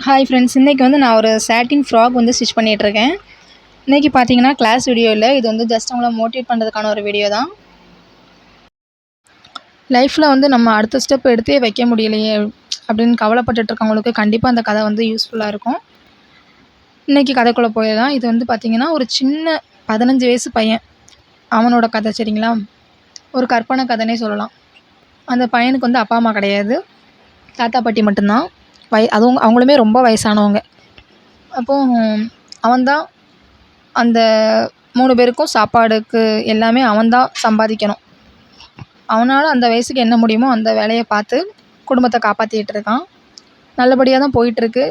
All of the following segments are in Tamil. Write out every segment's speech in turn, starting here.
ஹாய் ஃப்ரெண்ட்ஸ் இன்றைக்கி வந்து நான் ஒரு சாட்டின் ஃப்ராக் வந்து ஸ்டிச் பண்ணிகிட்ருக்கேன் இன்றைக்கி பார்த்தீங்கன்னா கிளாஸ் வீடியோ இல்லை இது வந்து ஜஸ்ட் அவங்கள மோட்டிவேட் பண்ணுறதுக்கான ஒரு வீடியோ தான். லைஃப்பில் வந்து நம்ம அடுத்த ஸ்டெப் எடுத்தே வைக்க முடியலையே அப்படின்னு கவலைப்பட்டுட்ருக்கவங்களுக்கு கண்டிப்பாக அந்த கதை வந்து யூஸ்ஃபுல்லாக இருக்கும். இன்றைக்கி கதைக்குள்ளே போயிடலாம். இது வந்து பார்த்திங்கன்னா ஒரு சின்ன பதினஞ்சு வயசு பையன். அவனோட கதை சரிங்களா? ஒரு கற்பனை கதைனே சொல்லலாம். அந்த பையனுக்கு வந்து அப்பா அம்மா கிடையாது. தாத்தா பாட்டி மட்டும்தான். வய அதுவும் அவங்களுமே ரொம்ப வயசானவங்க. அப்போது அவன்தான் அந்த மூணு பேருக்கும் சாப்பாடுக்கு எல்லாமே அவன்தான் சம்பாதிக்கணும். அவனால் அந்த வயசுக்கு என்ன முடியுமோ அந்த வேலையை பார்த்து குடும்பத்தை காப்பாற்றிட்டு இருக்கான். நல்லபடியாக தான் போயிட்டுருக்கு.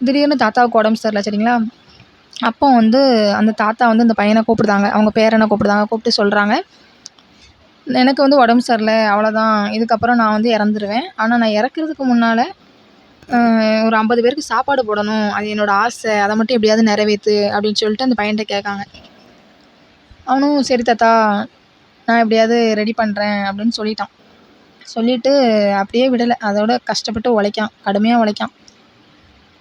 திடீர்னு தாத்தாவுக்கு உடம்பு சரியில்லை சரிங்களா? அப்போ வந்து அந்த தாத்தா வந்து இந்த பையனை கூப்பிடுதாங்க. அவங்க பேரனை கூப்பிடுதாங்க? கூப்பிட்டு சொல்கிறாங்க எனக்கு வந்து உடம்பு சரியில்லை அவ்வளோதான் இதுக்கப்புறம் நான் வந்து இறந்துருவேன். ஆனால் நான் இறக்குறதுக்கு முன்னால் ஒரு ஐம்பது பேருக்கு சாப்பாடு போடணும். அது என்னோடய ஆசை. அதை மட்டும் எப்படியாவது நிறைவேற்று அப்படின்னு சொல்லிட்டு அந்த பையன்கிட்ட கேட்காங்க. அவனும் சரி தாத்தா நான் எப்படியாவது ரெடி பண்ணுறேன் அப்படின்னு சொல்லிட்டான். சொல்லிவிட்டு அப்படியே விடலை. அதோட கஷ்டப்பட்டு உழைக்கான். கடுமையாக உழைக்கான்.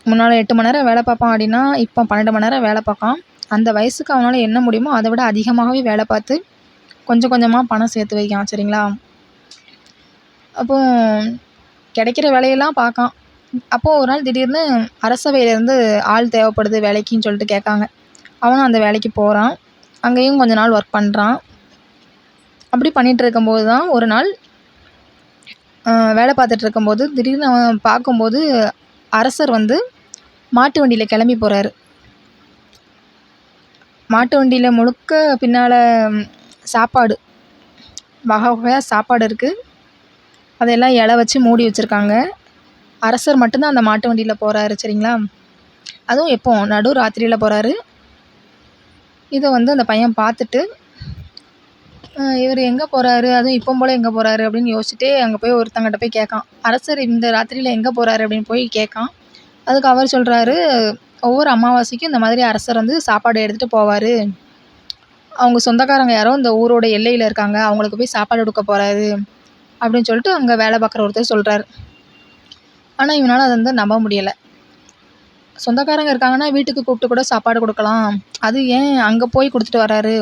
முன்னால் எட்டு மணி நேரம் வேலை பார்ப்பான் அப்படின்னா இப்போ பன்னெண்டு மணி நேரம் வேலை பார்க்கான். அந்த வயசுக்கு அவனால் என்ன முடியுமோ அதை விட அதிகமாகவே வேலை பார்த்து கொஞ்சம் கொஞ்சமாக பணம் சேர்த்து வைக்கான் சரிங்களா? அப்போது கிடைக்கிற வேலையெல்லாம் பார்க்கான். அப்போது ஒரு நாள் திடீர்னு அரசவையிலேருந்து ஆள் தேவைப்படுது வேலைக்குன்னு சொல்லிட்டு கேட்காங்க. அவனும் அந்த வேலைக்கு போகிறான் அங்கேயும் கொஞ்ச நாள் ஒர்க் பண்ணுறான் அப்படி பண்ணிகிட்டு இருக்கும்போது தான் ஒரு நாள் வேலை பார்த்துட்டு இருக்கும்போது திடீர்னு அவன் பார்க்கும்போது அரசர் வந்து மாட்டு வண்டியில் கிளம்பி போகிறாரு மாட்டு வண்டியில் முழுக்க பின்னால் சாப்பாடு. வகை வகையாக சாப்பாடு இருக்குது அதையெல்லாம் இலை வச்சு மூடி வச்சுருக்காங்க. அரசர் மட்டும்தான் அந்த மாட்டு வண்டியில் போகிறாரு சரிங்களா? அதுவும் எப்போ? நடு ராத்திரியில் போகிறாரு இதை வந்து அந்த பையன் பார்த்துட்டு இவர் எங்கே போகிறாரு அதுவும் இப்போ போல் எங்கே போகிறாரு அப்படின்னு யோசிச்சுட்டே அங்கே போய் ஒருத்தங்கிட்ட போய் கேட்கான். அரசர் இந்த ராத்திரியில் எங்கே போகிறாரு அப்படின்னு போய் கேட்கான். அதுக்கு அவர் சொல்கிறாரு ஒவ்வொரு அமாவாசைக்கும் இந்த மாதிரி அரசர் வந்து சாப்பாடு எடுத்துகிட்டு போவார். அவங்க சொந்தக்காரங்க யாரோ இந்த ஊரோட எல்லையில் இருக்காங்க. அவங்களுக்கு போய் சாப்பாடு கொடுக்க போகிறாரு அப்படின்னு சொல்லிட்டு அங்கே வேலை பார்க்குற ஒருத்தர் சொல்கிறாரு ஆனால் இவனால் அதை வந்து நம்ப முடியலை. சொந்தக்காரங்க இருக்காங்கன்னா வீட்டுக்கு கூப்பிட்டு கூட சாப்பாடு கொடுக்கலாம். அது ஏன் அங்கே போய் கொடுத்துட்டு வராரு?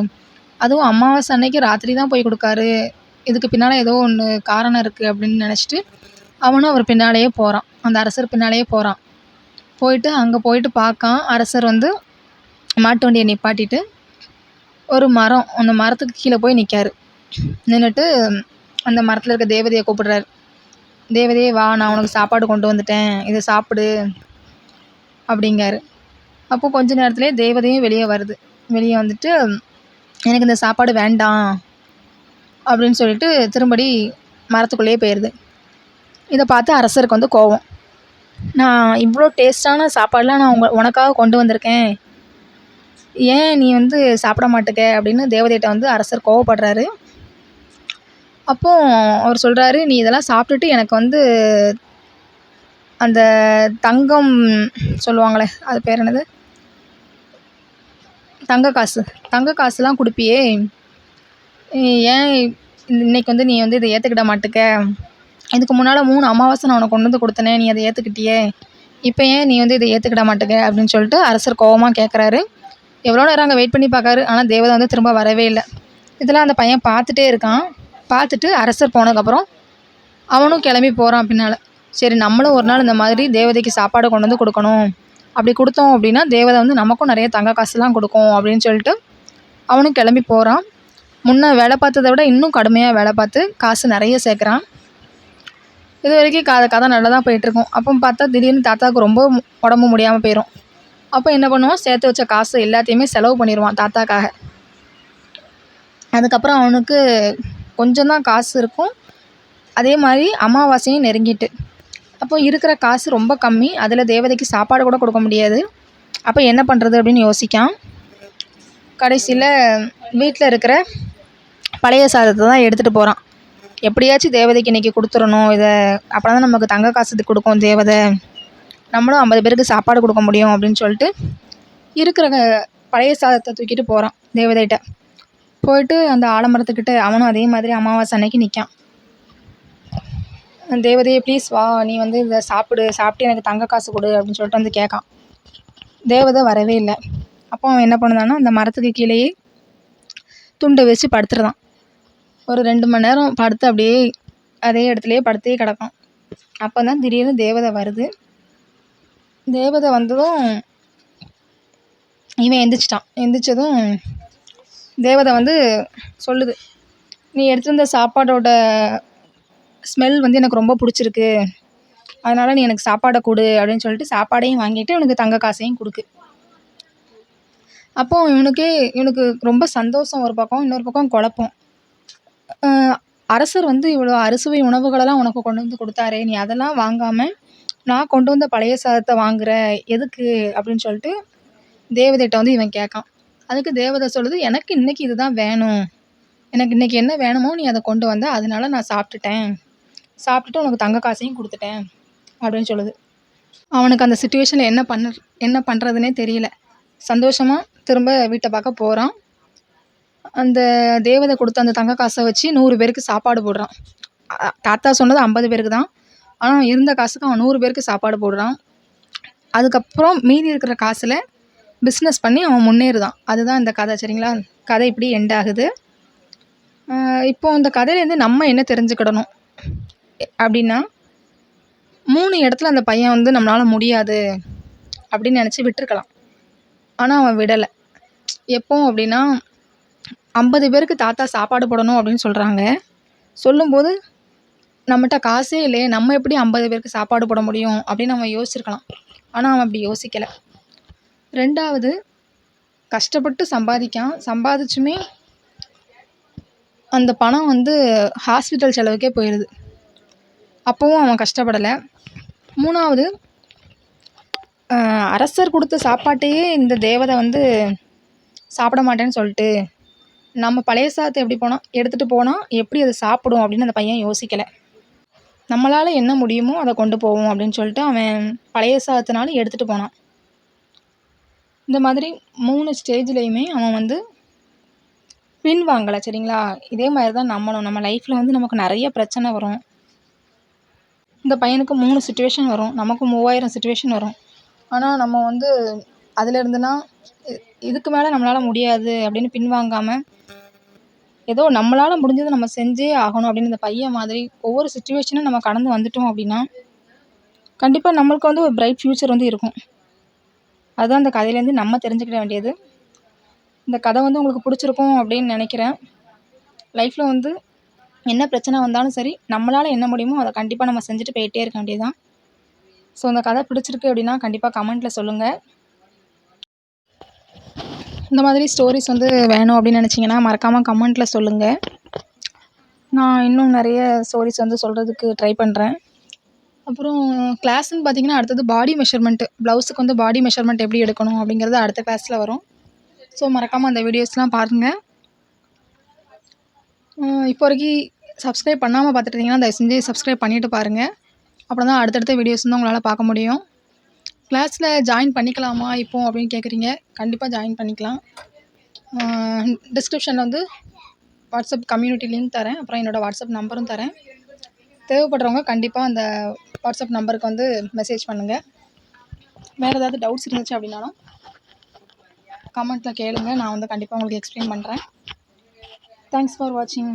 அதுவும் அமாவாசை அன்னைக்கு ராத்திரி தான் போய் கொடுக்காரு. இதுக்கு பின்னால் ஏதோ ஒன்று காரணம் இருக்குது அப்படின்னு நினச்சிட்டு அவனும் அவர் பின்னாலேயே போகிறான் அந்த அரசர் பின்னாலேயே போகிறான் போயிட்டு அங்கே போயிட்டு பார்க்கான். அரசர் வந்து மாட்டு வண்டியை நிப்பாட்டிட்டு ஒரு மரம் அந்த மரத்துக்கு கீழே போய் நிற்காரு நின்றுட்டு அந்த மரத்தில் இருக்க தேவதையை கூப்பிடுறாரு. தேவதையே வா நான் உனக்கு சாப்பாடு கொண்டு வந்துட்டேன். இதை சாப்பிடு அப்படிங்காரு. அப்போது கொஞ்ச நேரத்துலேயே தேவதையும் வெளியே வருது. வெளியே வந்துட்டு எனக்கு இந்த சாப்பாடு வேண்டாம் அப்படின்னு சொல்லிட்டு திரும்படி மரத்துக்குள்ளேயே போயிடுது இதை பார்த்து அரசருக்கு வந்து கோவம். நான் இவ்வளோ டேஸ்ட்டான சாப்பாடெலாம் நான் உங்க உனக்காக கொண்டு வந்திருக்கேன். ஏன் நீ வந்து சாப்பிட மாட்டேக்க அப்படின்னு தேவதைகிட்ட வந்து அரசர் கோவப்படுறாரு. அப்போது அவர் சொல்கிறாரு நீ இதெல்லாம் சாப்பிட்டுட்டு எனக்கு வந்து அந்த தங்கம் சொல்லுவாங்களே அது பேர் என்னது? தங்க காசு தங்க காசுலாம் கொடுப்பியே. ஏன் இன்னைக்கு வந்து நீ வந்து இதை ஏற்றுக்கிட மாட்டுக்க? இதுக்கு முன்னால் மூணு அமாவாசை நான் உனக்கு கொண்டு வந்து கொடுத்தனே நீ அதை ஏற்றுக்கிட்டியே இப்போ ஏன் நீ வந்து இதை ஏற்றுக்கிட மாட்டேங்க அப்படின்னு சொல்லிட்டு அரசர் கோபமாக கேட்குறாரு எவ்வளோ நேரம் அங்கே வெயிட் பண்ணி பார்க்காரு. ஆனால் தேவதை வந்து திரும்ப வரவே இல்லை. இதெல்லாம் அந்த பையன் பார்த்துட்டே இருக்கான். பார்த்துட்டு அரசர் போனதுக்கப்புறம் அவனும் கிளம்பி போகிறான் பின்னால். சரி நம்மளும் ஒரு நாள் இந்த மாதிரி தேவதைக்கு சாப்பாடு கொண்டு வந்து கொடுக்கணும். அப்படி கொடுத்தோம் அப்படின்னா தேவதை வந்து நமக்கும் நிறைய தங்க காசுலாம் கொடுக்கும் அப்படின்னு சொல்லிட்டு அவனும் கிளம்பி போகிறான் முன்னே வேலை பார்த்ததை விட இன்னும் கடுமையாக வேலை பார்த்து காசு நிறைய சேர்க்குறான். இது வரைக்கும் கதை கதை நல்லா தான் போயிட்டுருக்கும். அப்போ பார்த்தா திடீர்னு தாத்தாவுக்கு ரொம்ப உடம்பு முடியாமல் போயிடும் அப்போ என்ன பண்ணுவான்? சேர்த்து வச்ச காசு எல்லாத்தையுமே செலவு பண்ணிடுவான் தாத்தாக்காக. அதுக்கப்புறம் அவனுக்கு கொஞ்சம் தான் காசு இருக்கும். அதே மாதிரி அமாவாசையும் நெருங்கிட்டு. அப்போ இருக்கிற காசு ரொம்ப கம்மி. அதில் தேவதைக்கு சாப்பாடு கூட கொடுக்க முடியாது. அப்போ என்ன பண்ணுறது அப்படின்னு யோசிக்கான் கடைசியில் வீட்டில் இருக்கிற பழைய சாதத்தை தான் எடுத்துகிட்டு போகிறான் எப்படியாச்சும் தேவதைக்கு இன்றைக்கி கொடுத்துடணும். இதை அப்போ தான் நமக்கு தங்க காசு கொடுக்கும் தேவதை. நம்மளும் ஐம்பது பேருக்கு சாப்பாடு கொடுக்க முடியும் அப்படின்னு சொல்லிட்டு இருக்கிற பழைய சாதத்தை தூக்கிட்டு போகிறான் தேவதைகிட்ட. போயிட்டு அந்த ஆலமரத்துக்கிட்ட அவனும் அதே மாதிரி அமாவாசை அன்னைக்கு நிற்கான் தேவதையை ப்ளீஸ் வா நீ வந்து இதை சாப்பிடு சாப்பிட்டு எனக்கு தங்க காசு கொடு அப்படின்னு சொல்லிட்டு வந்து கேட்கான். தேவதை வரவே இல்லை. அப்போ அவன் என்ன பண்ணுதான்னா அந்த மரத்துக்கு கீழேயே துண்டை வச்சு படுத்துருதான். ஒரு ரெண்டு மணி நேரம் படுத்து அப்படியே அதே இடத்துலையே படுத்தே கிடக்கான். அப்போ தான் திடீர்னு தேவதை வருது. தேவதை வந்ததும் இவன் எந்திரிச்சிட்டான். எந்திரிச்சதும் தேவதை வந்து சொல்லுது நீ எடுத்துட்டு வந்த சாப்பாடோட ஸ்மெல் வந்து எனக்கு ரொம்ப பிடிச்சிருக்கு. அதனால் நீ எனக்கு சாப்பாடை கொடு அப்படின்னு சொல்லிட்டு சாப்பாடையும் வாங்கிட்டு இவனுக்கு தங்க காசையும் கொடுக்கு. அப்போ இவனுக்கே இவனுக்கு ரொம்ப சந்தோஷம். ஒரு பக்கம் இன்னொரு பக்கம் குழப்பம். அரசர் வந்து இவ்வளோ அறுசுவை உணவுகளெல்லாம் உனக்கு கொண்டு வந்து கொடுத்தாரு நீ அதெல்லாம் வாங்காமல் நான் கொண்டு வந்த பழைய சாதத்தை வாங்குற எதுக்கு? அப்படின்னு சொல்லிட்டு தேவதைகிட்ட வந்து இவன் கேட்கான். அதுக்கு தேவதை சொல்லுது எனக்கு இன்றைக்கி இதுதான் வேணும். எனக்கு இன்னைக்கு என்ன வேணுமோ நீ அதை கொண்டு வந்த அதனால நான் சாப்பிட்டுட்டேன். சாப்பிட்டுட்டு உனக்கு தங்க காசையும் கொடுத்துட்டேன். அப்படின்னு சொல்லுது. அவனுக்கு அந்த சுச்சுவேஷனில் என்ன பண்ண என்ன பண்ணுறதுனே தெரியல. சந்தோஷமாக திரும்ப வீட்டை பார்க்க போகிறான் அந்த தேவதை கொடுத்த அந்த தங்க காசை வச்சு நூறு பேருக்கு சாப்பாடு போடுறான். தாத்தா சொன்னது ஐம்பது பேருக்கு தான். ஆனால் இருந்த காசுக்கு அவன் நூறு பேருக்கு சாப்பாடு போடுறான். அதுக்கப்புறம் மீதி இருக்கிற காசில் பிஸ்னஸ் பண்ணி அவன் முன்னேறுதான். அதுதான் இந்த கதை சரிங்களா? கதை இப்படி எண்ட் ஆகுது. இப்போது இந்த கதையிலேருந்து நம்ம என்ன தெரிஞ்சுக்கிடணும்? அப்படின்னா மூணு இடத்துல அந்த பையன் வந்து நம்மளால் முடியாது அப்படின்னு நினச்சி விட்டுருக்கலாம். ஆனால் அவன் விடலை. எப்போ அப்படின்னா ஐம்பது பேருக்கு தாத்தா சாப்பாடு போடணும் அப்படின்னு சொல்கிறாங்க சொல்லும்போது நம்மகிட்ட காசே இல்லையே நம்ம எப்படி ஐம்பது பேருக்கு சாப்பாடு போட முடியும் அப்படின்னு அவன் யோசிச்சிருக்கலாம். ஆனால் அவன் அப்படி யோசிக்கலை. ரெண்டாவது கஷ்டப்பட்டு சம்பாதிக்கான். சம்பாதிச்சுமே அந்த பணம் வந்து ஹாஸ்பிட்டல் செலவுக்கே போயிடுது அப்போவும் அவன் கஷ்டப்படலை. மூணாவது அரசர் கொடுத்த சாப்பாட்டையே இந்த தேவதை வந்து சாப்பிட மாட்டேன்னு சொல்லிட்டு நம்ம பழைய சாதத்தை எப்படி போனால் எடுத்துகிட்டு போனால் எப்படி அதை சாப்பிடும் அப்படின்னு அந்த பையன் யோசிக்கலை. நம்மளால் என்ன முடியுமோ அதை கொண்டு போவோம் அப்படின்னு சொல்லிட்டு அவன் பழைய சாதத்தினாலும் எடுத்துகிட்டு போனான். இந்த மாதிரி மூணு ஸ்டேஜ்லேயுமே அவன் வந்து பின் வாங்கலை சரிங்களா? இதே மாதிரி தான் நம்மளும். நம்ம லைஃப்பில் வந்து நமக்கு நிறைய பிரச்சனை வரும். இந்த பையனுக்கு மூணு சுச்சுவேஷன் வரும். நமக்கு மூவாயிரம் சுச்சுவேஷன் வரும். ஆனால் நம்ம வந்து அதில் இதுக்கு மேலே நம்மளால் முடியாது அப்படின்னு பின்வாங்காமல் ஏதோ நம்மளால் முடிஞ்சதை நம்ம செஞ்சே ஆகணும் அப்படின்னு இந்த பையன் மாதிரி ஒவ்வொரு சுச்சுவேஷனும் நம்ம கடந்து வந்துட்டோம் அப்படின்னா கண்டிப்பாக நம்மளுக்கு வந்து ஒரு பிரைட் ஃப்யூச்சர் வந்து இருக்கும். அதுதான் அந்த கதையிலேருந்து நம்ம தெரிஞ்சுக்கிட வேண்டியது. இந்த கதை வந்து உங்களுக்கு பிடிச்சிருக்கும் அப்படின்னு நினைக்கிறேன். லைஃப்பில் வந்து என்ன பிரச்சனை வந்தாலும் சரி நம்மளால் என்ன முடியுமோ அதை கண்டிப்பாக நம்ம செஞ்சுட்டு போயிட்டே இருக்க வேண்டியதுதான். ஸோ இந்த கதை பிடிச்சிருக்கு அப்படின்னா கண்டிப்பாக கமெண்ட்டில் சொல்லுங்கள் இந்த மாதிரி ஸ்டோரிஸ் வந்து வேணும் அப்படின்னு நினச்சிங்கன்னா மறக்காமல் கமெண்ட்டில் சொல்லுங்கள் நான் இன்னும் நிறைய ஸ்டோரிஸ் வந்து சொல்கிறதுக்கு ட்ரை பண்ணுறேன் அப்புறம் கிளாஸ்ன்னு பார்த்தீங்கன்னா அடுத்தது பாடி மெஷர்மெண்ட்டு ப்ளவுஸுக்கு வந்து பாடி மெஷர்மெண்ட் எப்படி எடுக்கணும் அப்படிங்கிறது அடுத்த கிளாஸில் வரும். ஸோ மறக்காமல் அந்த வீடியோஸ்லாம் பாருங்கள் இப்போ வரைக்கும் சப்ஸ்கிரைப் பண்ணாமல் பார்த்துட்டிங்கன்னா தயவு செஞ்சு சப்ஸ்கிரைப் பண்ணிவிட்டு பாருங்கள் அப்புறம் தான் அடுத்தடுத்த வீடியோஸ் வந்து உங்களால் பார்க்க முடியும். கிளாஸில் ஜாயின் பண்ணிக்கலாமா இப்போ அப்படின்னு கேட்குறீங்க கண்டிப்பாக ஜாயின் பண்ணிக்கலாம். டிஸ்கிரிப்ஷனில் வந்து வாட்ஸ்அப் கம்யூனிட்டி லிங்க் தரேன். அப்புறம் என்னோடய வாட்ஸ்அப் நம்பரும் தரேன். தேவைப்படுறவங்க கண்டிப்பாக அந்த வாட்ஸ்அப் நம்பருக்கு வந்து மெசேஜ் பண்ணுங்கள் வேறு ஏதாவது டவுட்ஸ் இருந்துச்சு அப்படின்னாலும் கமெண்ட்டில் கேளுங்கள் நான் வந்து கண்டிப்பாக உங்களுக்கு எக்ஸ்பிளைன் பண்ணுறேன் தேங்க்ஸ் ஃபார் வாட்சிங்